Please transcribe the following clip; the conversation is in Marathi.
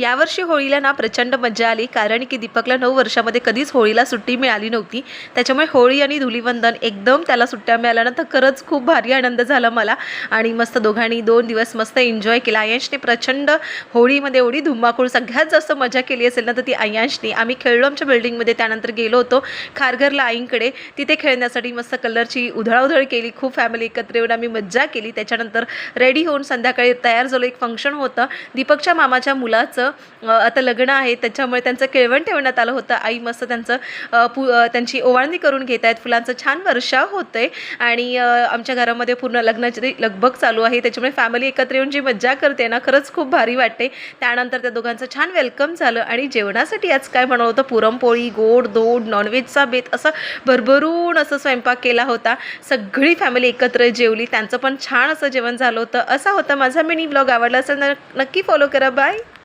यावर्षी होळीला ना प्रचंड मजा आली कारण की दीपकला नऊ वर्षामध्ये कधीच होळीला सुट्टी मिळाली नव्हती. त्याच्यामुळे होळी आणि धुलीवंदन एकदम त्याला सुट्ट्या मिळाल्या ना तर खरंच खूप भारी आनंद झाला मला. आणि मस्त दोघांनी दोन दिवस मस्त एन्जॉय केला. अयांशने प्रचंड होळीमध्ये एवढी धुमाकूळ सगळ्यात जास्त मजा केली असेल ना तर ती आयांशने आम्ही खेळलो आमच्या बिल्डिंगमध्ये त्यानंतर गेलो होतो खारघरला आईंकडे. तिथे खेळण्यासाठी मस्त कलरची उधळाउधळ केली खूप फॅमिली एकत्र येऊन आम्ही मज्जा केली. त्याच्यानंतर रेडी होऊन संध्याकाळी तयार झालो. एक फंक्शन होतं. दीपकच्या मामाच्या मुलाचं आता लग्न आहे त्याच्यामुळे त्यांचं केळवण ठेवण्यात आलं होतं. आई मस्त त्यांचं पु त्यांची ओवाळणी करून घेत आहेत. फुलांचं छान वर्षा होतं आहे आणि आमच्या घरामध्ये पूर्ण लग्नाची लगबग चालू आहे. त्याच्यामुळे फॅमिली एकत्र येऊन जी मज्जा करते ना खरंच खूप भारी वाटते. त्यानंतर त्या दोघांचं छान वेलकम झालं. आणि जेवणासाठी आज काय म्हणलं होतं? पुरणपोळी गोड दोड नॉनव्हेजचा बेत असं भरभरून असं स्वयंपाक केला होता. सगळी फॅमिली एकत्र जेवली. त्यांचं पण छान असं जेवण झालं होतं. असा होता माझा मिनी ब्लॉग आवडला असेल नक्की फॉलो करा. बाय